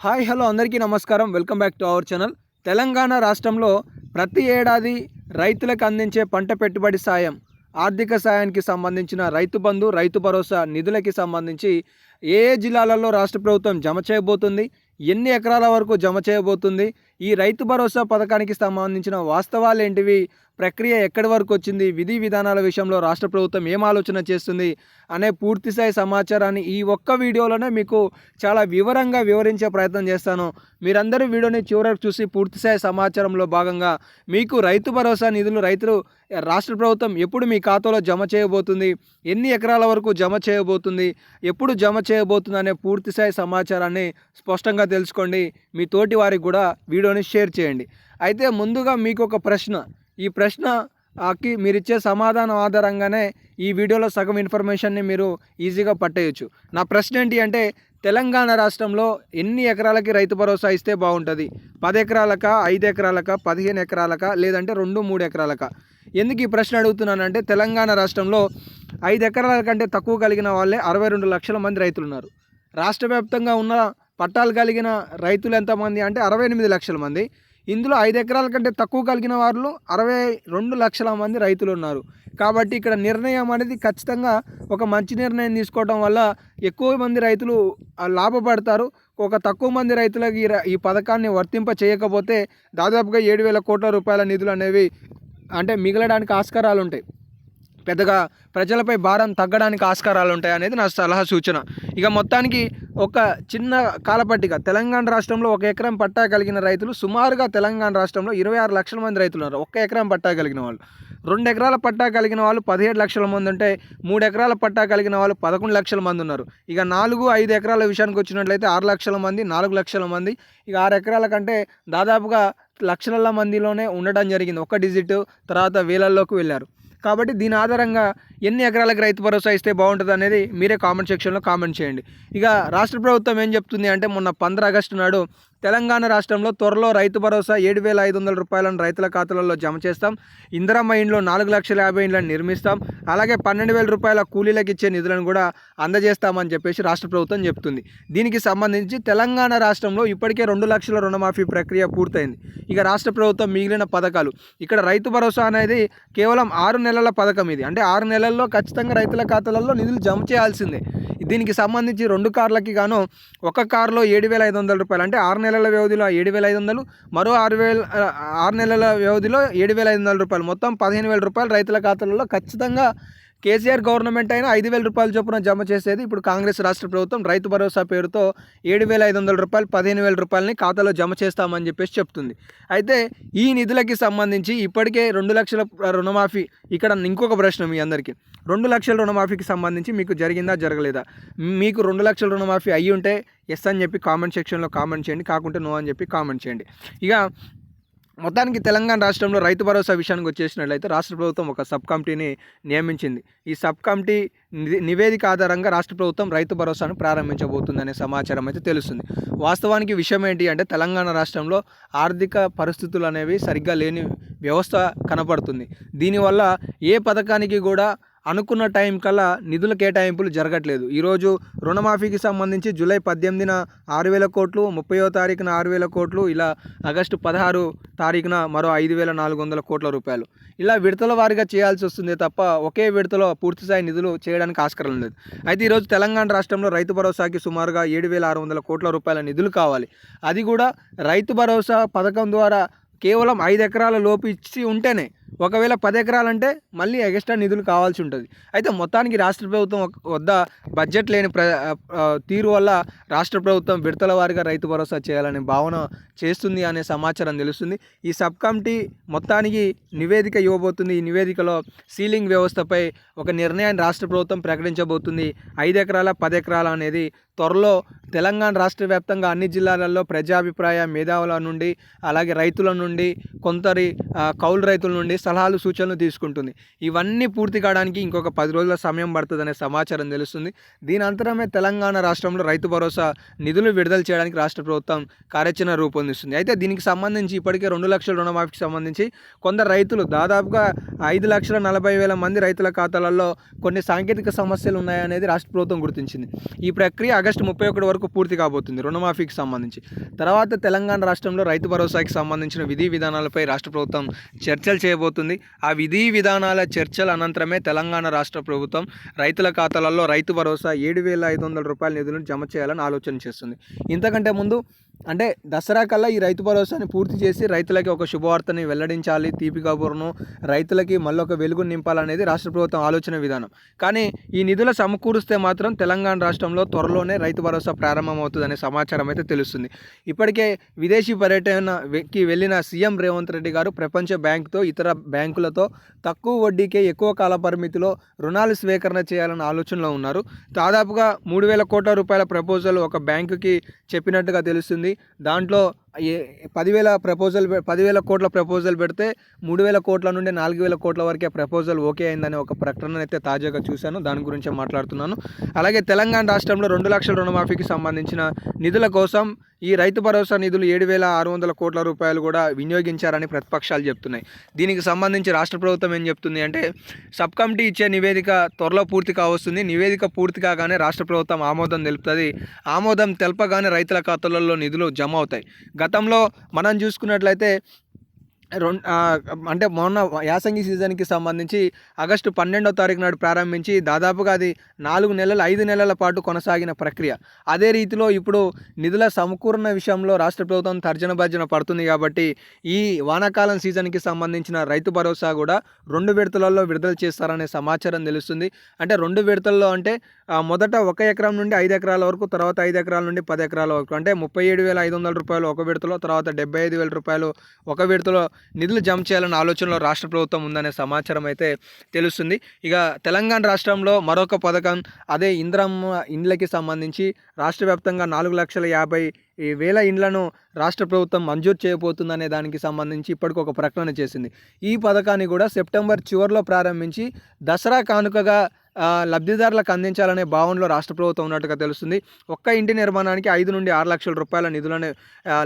Hi hello అందరికీ నమస్కారం. Welcome back to our channel. Telangana రాష్ట్రంలో ప్రతి ఏడాది రైతులకు అందించే పంట పెట్టుబడి సాయం ఆర్థిక సాయానికి సంబంధించిన రైతు బంధు రైతు భరోసా నిధులకి సంబంధించి ఏ ఏ జిల్లాలలో రాష్ట్ర ప్రభుత్వం జమ చేయబోతుంది ఎన్ని ఎకరాల వరకు జమ చేయబోతుంది ఈ రైతు భరోసా పథకానికి సంబంధించిన వాస్తవాలు ఏంటివి? ప్రక్రియ ఎక్కడి వరకు వచ్చింది? విధి విధానాల విషయంలో రాష్ట్ర ప్రభుత్వం ఏం ఆలోచన చేస్తుంది? అనే పూర్తిస్థాయి సమాచారాన్ని ఈ ఒక్క వీడియోలోనే మీకు చాలా వివరంగా వివరించే ప్రయత్నం చేస్తాను. మీరందరూ వీడియోని చివరకు చూసి పూర్తిస్థాయి సమాచారంలో భాగంగా మీకు రైతు భరోసా నిధులు రైతులు రాష్ట్ర ప్రభుత్వం ఎప్పుడు మీ ఖాతాలో జమ చేయబోతుంది? ఎన్ని ఎకరాల వరకు జమ చేయబోతుంది? ఎప్పుడు జమ చేయబోతుంది? అనే పూర్తిస్థాయి సమాచారాన్ని స్పష్టంగా తెలుసుకోండి. మీ తోటి వారికి కూడా వీడియో వీడియోని షేర్ చేయండి. అయితే ముందుగా మీకు ఒక ప్రశ్న. ఈ ప్రశ్నకి మీరిచ్చే మీరు ఇచ్చే సమాధానం ఆధారంగానే ఈ వీడియోలో సగం ఇన్ఫర్మేషన్ని మీరు ఈజీగా పట్టేయచ్చు. నా ప్రశ్న ఏంటి అంటే తెలంగాణ రాష్ట్రంలో ఎన్ని ఎకరాలకి రైతు భరోసా ఇస్తే బాగుంటుంది? పది ఎకరాలక ఐదు ఎకరాలక పదిహేను ఎకరాలక లేదంటే రెండు మూడు ఎకరాలక? ఎందుకు ఈ ప్రశ్న అడుగుతున్నానంటే తెలంగాణ రాష్ట్రంలో ఐదు ఎకరాల కంటే తక్కువ కలిగిన వాళ్ళే అరవై రెండు లక్షల మంది రైతులు ఉన్నారు రాష్ట్ర వ్యాప్తంగా ఉన్న పట్టాలు కలిగిన రైతులు ఎంతమంది అంటే అరవై ఎనిమిది లక్షల మంది. ఇందులో ఐదు ఎకరాల కంటే తక్కువ కలిగిన వారిలో అరవై రెండు లక్షల మంది రైతులు ఉన్నారు. కాబట్టి ఇక్కడ నిర్ణయం అనేది ఖచ్చితంగా ఒక మంచి నిర్ణయం తీసుకోవడం వల్ల ఎక్కువ మంది రైతులు లాభపడతారు. ఒక తక్కువ మంది రైతులకు ఈ ఈ పథకాన్ని వర్తింప చేయకపోతే దాదాపుగా ఏడు వేల కోట్ల రూపాయల నిధులు అనేవి అంటే మిగలడానికి ఆస్కారాలు ఉంటాయి పెద్దగా ప్రజలపై భారం తగ్గడానికి ఆస్కారాలు ఉంటాయి అనేది నా సలహా సూచన. ఇక మొత్తానికి ఒక చిన్న కాలపట్టిక. తెలంగాణ రాష్ట్రంలో ఒక ఎకరం పట్టా కలిగిన రైతులు సుమారుగా తెలంగాణ రాష్ట్రంలో ఇరవై ఆరు లక్షల మంది రైతులు ఉన్నారు. ఒక్క ఎకరం పట్టా కలిగిన వాళ్ళు. రెండు ఎకరాల పట్టా కలిగిన వాళ్ళు పదిహేడు లక్షల మంది ఉంటే మూడు ఎకరాల పట్టా కలిగిన వాళ్ళు పదకొండు లక్షల మంది ఉన్నారు. ఇక నాలుగు ఐదు ఎకరాల విషయానికి వచ్చినట్లయితే ఆరు లక్షల మంది నాలుగు లక్షల మంది. ఇక ఆరు ఎకరాల కంటే దాదాపుగా లక్షల మందిలోనే ఉండడం జరిగింది. ఒక డిజిట్ తర్వాత వేలల్లోకి వెళ్ళారు. కాబట్టి దీని ఆధారంగా ఎన్ని ఎకరాలకు రైతు భరోసా ఇస్తే బాగుంటుంది అనేది మీరే కామెంట్ సెక్షన్లో కామెంట్ చేయండి. ఇక రాష్ట్ర ప్రభుత్వం ఏం చెప్తుంది అంటే మొన్న పంద్ర ఆగస్టు నాడు తెలంగాణ రాష్ట్రంలో త్వరలో రైతు భరోసా ఏడు వేల ఐదు వందల రూపాయలను రైతుల ఖాతాలలో జమ చేస్తాం. ఇందిరమ్మ ఇండ్లు నాలుగు లక్షల యాభై ఇండ్లను నిర్మిస్తాం. అలాగే పన్నెండు వేల రూపాయల కూలీలకు ఇచ్చే నిధులను కూడా అందజేస్తామని చెప్పేసి రాష్ట్ర ప్రభుత్వం చెప్తుంది. దీనికి సంబంధించి తెలంగాణ రాష్ట్రంలో ఇప్పటికే రెండు లక్షల రుణమాఫీ ప్రక్రియ పూర్తయింది. ఇక రాష్ట్ర ప్రభుత్వం మిగిలిన పథకాలు. ఇక్కడ రైతు భరోసా అనేది కేవలం ఆరు నెలల పథకం ఇది. అంటే ఆరు నెలల్లో ఖచ్చితంగా రైతుల ఖాతాలలో నిధులు జమ చేయాల్సిందే. దీనికి సంబంధించి రెండు కార్లకి గాను ఒక కారులో ఏడు వేల ఐదు వందల రూపాయలు. అంటే ఆరు నెలల వ్యవధిలో ఏడు వేల ఐదు వందలు మరో ఆరు వేల ఆరు నెలల వ్యవధిలో ఏడు వేల ఐదు వందల రూపాయలు. మొత్తం పదిహేను వేల రూపాయలు రైతుల ఖాతాలలో ఖచ్చితంగా కేసీఆర్ గవర్నమెంట్ అయినా ఐదు వేల రూపాయల చొప్పున జమ చేసేది ఇప్పుడు కాంగ్రెస్ రాష్ట్ర ప్రభుత్వం. రైతు భరోసా పేరుతో ఏడు వేల ఐదు వందల రూపాయలు పదిహేను వేల రూపాయలని ఖాతాలో జమ చేస్తామని చెప్పేసి చెప్తుంది. అయితే ఈ నిధులకి సంబంధించి ఇప్పటికే రెండు లక్షల రుణమాఫీ ఇక్కడ ఇంకొక ప్రశ్న మీ అందరికీ. రెండు లక్షల రుణమాఫీకి సంబంధించి మీకు జరిగిందా జరగలేదా? మీకు రెండు లక్షల రుణమాఫీ అయ్యి ఉంటే ఎస్ అని చెప్పి కామెంట్ సెక్షన్లో కామెంట్ చేయండి కాకుంటే నో అని చెప్పి కామెంట్ చేయండి. ఇక మొత్తానికి తెలంగాణ రాష్ట్రంలో రైతు భరోసా విషయానికి వచ్చేసినట్లయితే రాష్ట్ర ప్రభుత్వం ఒక సబ్ కమిటీని నియమించింది. ఈ సబ్ కమిటీ ని- నివేదిక ఆధారంగా రాష్ట్ర ప్రభుత్వం రైతు భరోసాను ప్రారంభించబోతుందనే సమాచారం అయితే తెలుస్తుంది. వాస్తవానికి విషయం ఏంటి అంటే తెలంగాణ రాష్ట్రంలో ఆర్థిక పరిస్థితులు అనేవి సరిగ్గా లేని వ్యవస్థ కనపడుతుంది. దీనివల్ల ఏ పథకానికి కూడా అనుకున్న టైం కల్లా నిధుల కేటాయింపులు జరగట్లేదు. ఈరోజు రుణమాఫీకి సంబంధించి జూలై పద్దెనిమిదిన ఆరు వేల కోట్లు ముప్పయో తారీఖున ఆరు వేల కోట్లు ఇలా ఆగస్టు పదహారు తారీఖున మరో ఐదు వేల నాలుగు వందల కోట్ల రూపాయలు. ఇలా విడతల వారిగా చేయాల్సి వస్తుంది తప్ప ఒకే విడతలో పూర్తిస్థాయి నిధులు చేయడానికి ఆస్కారం లేదు. అయితే ఈరోజు తెలంగాణ రాష్ట్రంలో రైతు భరోసాకి సుమారుగా ఏడు వేల ఆరు వందల కోట్ల రూపాయల నిధులు కావాలి. అది కూడా రైతు భరోసా పథకం ద్వారా కేవలం ఐదు ఎకరాల లోపు ఇచ్చి ఉంటేనే ఒకవేళ పది ఎకరాలంటే మళ్ళీ ఎక్స్ట్రా నిధులు కావాల్సి ఉంటుంది. అయితే మొత్తానికి రాష్ట్ర ప్రభుత్వం ఒక- వద్ద బడ్జెట్ లేని ప్ర తీరు వల్ల రాష్ట్ర ప్రభుత్వం విడతల వారిగా రైతు భరోసా చేయాలనే భావన చేస్తుంది అనే సమాచారం తెలుస్తుంది. ఈ సబ్ కమిటీ మొత్తానికి నివేదిక ఇవ్వబోతుంది. ఈ నివేదికలో సీలింగ్ వ్యవస్థపై ఒక నిర్ణయాన్ని రాష్ట్ర ప్రభుత్వం ప్రకటించబోతుంది. ఐదు ఎకరాల పది ఎకరాల అనేది త్వరలో తెలంగాణ రాష్ట్ర వ్యాప్తంగా అన్ని జిల్లాలలో ప్రజాభిప్రాయ మేధావుల నుండి అలాగే రైతుల నుండి కొందరి కౌలు రైతుల నుండి సలహాలు సూచనలు తీసుకుంటుంది. ఇవన్నీ పూర్తి కావడానికి ఇంకొక పది రోజుల సమయం పడుతుందనే సమాచారం తెలుస్తుంది. దీని అంతరమే తెలంగాణ రాష్ట్రంలో రైతు భరోసా నిధులు విడుదల చేయడానికి రాష్ట్ర ప్రభుత్వం కార్యాచరణ రూపొందిస్తుంది. అయితే దీనికి సంబంధించి ఇప్పటికే రెండు లక్షల రుణమాఫీకి సంబంధించి కొందరు రైతులు దాదాపుగా ఐదు లక్షల నలభై వేల మంది రైతుల ఖాతాలలో కొన్ని సాంకేతిక సమస్యలు ఉన్నాయనేది రాష్ట్ర ప్రభుత్వం గుర్తించింది. ఈ ప్రక్రియ ఆగస్టు ముప్పై ఒకటి వరకు పూర్తి కాబోతుంది రుణమాఫీకి సంబంధించి. తర్వాత తెలంగాణ రాష్ట్రంలో రైతు భరోసాకి సంబంధించిన విధి విధానాలపై రాష్ట్ర ప్రభుత్వం చర్చలు చేయబోతుంది ఆ విధి విధానాల చర్చల అనంతరమే తెలంగాణ రాష్ట్ర ప్రభుత్వం రైతుల ఖాతాలలో రైతు భరోసా ఏడు వేల ఐదు వందల రూపాయల నిధులను జమ చేయాలని ఆలోచన చేస్తుంది. ఇంతకంటే ముందు అంటే దసరా కల్లా ఈ రైతు భరోసాని పూర్తి చేసి రైతులకి ఒక శుభవార్తని వెల్లడించాలి. తీపి కబురును రైతులకి మళ్ళీ ఒక వెలుగు నింపాలనేది రాష్ట్ర ప్రభుత్వం ఆలోచన విధానం. కానీ ఈ నిధుల సమకూరుస్తే మాత్రం తెలంగాణ రాష్ట్రంలో త్వరలోనే రైతు భరోసా ప్రారంభమవుతుందనే సమాచారం అయితే తెలుస్తుంది. ఇప్పటికే విదేశీ పర్యటనకి వెళ్ళిన సీఎం రేవంత్ రెడ్డి గారు ప్రపంచ బ్యాంకుతో ఇతర బ్యాంకులతో తక్కువ వడ్డీకే ఎక్కువ కాల పరిమితిలో రుణాలు స్వీకరణ చేయాలన్న ఆలోచనలో ఉన్నారు. దాదాపుగా మూడు వేల కోట్ల రూపాయల ప్రపోజల్ ఒక బ్యాంకుకి చెప్పినట్టుగా తెలుస్తుంది. దాంట్లో పదివేల ప్రపోజల్ పె- పదివేల కోట్ల ప్రపోజల్ పెడితే మూడు వేల కోట్ల నుండి నాలుగు వేల కోట్ల వరకే ప్రపోజల్ ఓకే అయిందనే ఒక ప్రకటన అయితే తాజాగా చూశాను. దాని గురించి మాట్లాడుతున్నాను. అలాగే తెలంగాణ రాష్ట్రంలో రెండు లక్షల రుణమాఫీకి సంబంధించిన నిధుల కోసం ఈ రైతు భరోసా నిధులు ఏడు వేల ఆరు వందల కోట్ల రూపాయలు కూడా వినియోగించారని ప్రతిపక్షాలు చెప్తున్నాయి. దీనికి సంబంధించి రాష్ట్ర ప్రభుత్వం ఏం చెప్తుంది అంటే సబ్ కమిటీ ఇచ్చే నివేదిక త్వరలో పూర్తి కావస్తుంది. నివేదిక పూర్తి కాగానే రాష్ట్ర ప్రభుత్వం ఆమోదం తెలుపుతుంది. ఆమోదం తెలపగానే రైతుల ఖాతాలలో నిధులు జమ అవుతాయి. గతంలో మనం చూసుకున్నట్లయితే రెండు అంటే మొన్న యాసంగి సీజన్కి సంబంధించి ఆగస్టు పన్నెండో తారీఖు నాడు ప్రారంభించి దాదాపుగా అది నాలుగు నెలలు ఐదు నెలల పాటు కొనసాగిన ప్రక్రియ. అదే రీతిలో ఇప్పుడు నిధుల సమకూర్ణ విషయంలో రాష్ట్ర ప్రభుత్వం తర్జన భర్జన పడుతుంది కాబట్టి ఈ వానాకాలం సీజన్కి సంబంధించిన రైతు భరోసా కూడా రెండు విడతలలో విడుదల చేస్తారనే సమాచారం తెలుస్తుంది. అంటే రెండు విడతల్లో అంటే మొదట ఒక ఎకరం నుండి ఐదు ఎకరాల వరకు తర్వాత ఐదు ఎకరాల నుండి పది ఎకరాల వరకు అంటే ముప్పై ఏడు వేల ఐదు వందల రూపాయలు ఒక విడతలో తర్వాత డెబ్బై ఐదు వేల రూపాయలు ఒక విడతలో నిధులు జమ చేయాలన్న ఆలోచనలో రాష్ట్ర ప్రభుత్వం ఉందనే సమాచారం అయితే తెలుస్తుంది. ఇక తెలంగాణ రాష్ట్రంలో మరొక పథకం అదే ఇంద్రమ్మ ఇండ్లకి సంబంధించి రాష్ట్ర వ్యాప్తంగా నాలుగు లక్షల యాభై ఈ వేల ఇండ్లను రాష్ట్ర ప్రభుత్వం మంజూరు చేయబోతుందనే దానికి సంబంధించి ఇప్పటికి ఒక ప్రకటన చేసింది. ఈ పథకాన్ని కూడా సెప్టెంబర్ చివరిలో ప్రారంభించి దసరా కానుకగా లబ్ధిదారులకు అందించాలనే భావనలో రాష్ట్ర ప్రభుత్వం ఉన్నట్టుగా తెలుస్తుంది. ఒక్క ఇంటి నిర్మాణానికి ఐదు నుండి ఆరు లక్షల రూపాయల నిధులను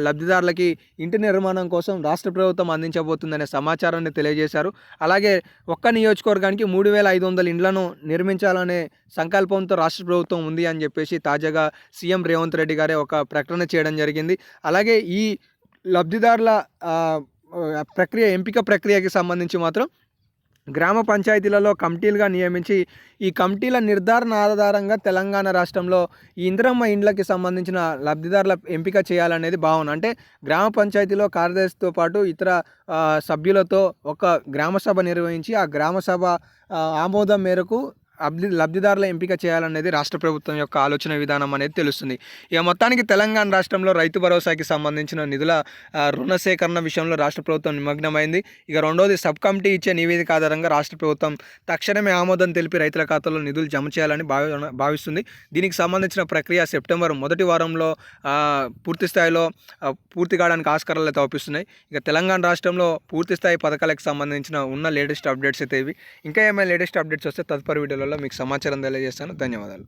లబ్ధిదారులకి ఇంటి నిర్మాణం కోసం రాష్ట్ర ప్రభుత్వం అందించబోతుందనే సమాచారాన్ని తెలియజేశారు. అలాగే ఒక్క నియోజకవర్గానికి మూడు వేల ఐదు వందల ఇండ్లను నిర్మించాలనే సంకల్పంతో రాష్ట్ర ప్రభుత్వం ఉంది అని చెప్పేసి తాజాగా సీఎం రేవంత్ రెడ్డి గారే ఒక ప్రకటన చేయడం జరిగింది. అలాగే ఈ లబ్ధిదారుల ప్రక్రియ ఎంపిక ప్రక్రియకి సంబంధించి మాత్రం గ్రామ పంచాయతీలలో కమిటీలుగా నియమించి ఈ కమిటీల నిర్ధారణ ఆధారంగా తెలంగాణ రాష్ట్రంలో ఈ ఇందిరమ్మ ఇండ్లకి సంబంధించిన లబ్ధిదారుల ఎంపిక చేయాలనేది భావన. అంటే గ్రామ పంచాయతీలో కార్యదర్శితో పాటు ఇతర సభ్యులతో ఒక గ్రామ సభ నిర్వహించి ఆ గ్రామ సభ ఆమోదం మేరకు అబ్ది లబ్ధిదారుల ఎంపిక చేయాలనేది రాష్ట్ర ప్రభుత్వం యొక్క ఆలోచన విధానం అనేది తెలుస్తుంది. ఇక మొత్తానికి తెలంగాణ రాష్ట్రంలో రైతు భరోసాకి సంబంధించిన నిధుల రుణ సేకరణ విషయంలో రాష్ట్ర ప్రభుత్వం నిమగ్నమైంది. ఇక రెండోది సబ్ కమిటీ ఇచ్చే నివేదిక ఆధారంగా రాష్ట్ర ప్రభుత్వం తక్షణమే ఆమోదం తెలిపి రైతుల ఖాతాలో నిధులు జమ చేయాలని భావి భావిస్తుంది. దీనికి సంబంధించిన ప్రక్రియ సెప్టెంబర్ మొదటి వారంలో పూర్తి స్థాయిలో పూర్తి కావడానికి ఆస్కారాలు అయితే అవుపిస్తున్నాయి. ఇక తెలంగాణ రాష్ట్రంలో పూర్తి స్థాయి పథకాలకు సంబంధించిన ఉన్న లేటెస్ట్ అప్డేట్స్ అయితే ఇవి. ఇంకా ఏమైనా లేటెస్ట్ అప్డేట్స్ వస్తే తదుపరి వీడియోలలో మీకు సమాచారం తెలియజేస్తాను. ధన్యవాదాలు.